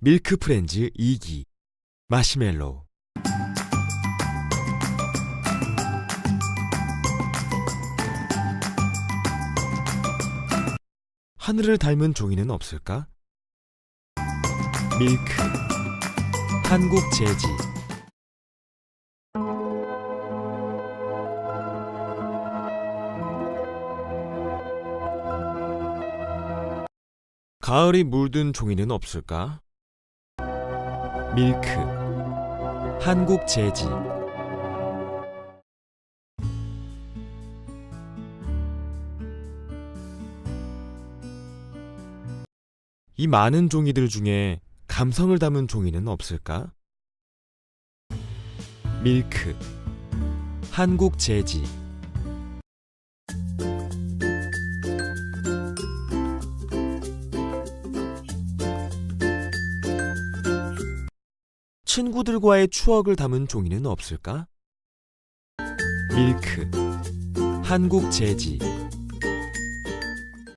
밀크 프렌즈 2기 마시멜로 하늘을 닮은 종이는 없을까? 밀크 한국 재지 가을이 물든 종이는 없을까? 밀크. 한국 재지 이 많은 종이들 중에 감성을 담은 종이는 없을까? 밀크. 한국 재지 친구들과의 추억을 담은 종이는 없을까? 밀크 한국 재지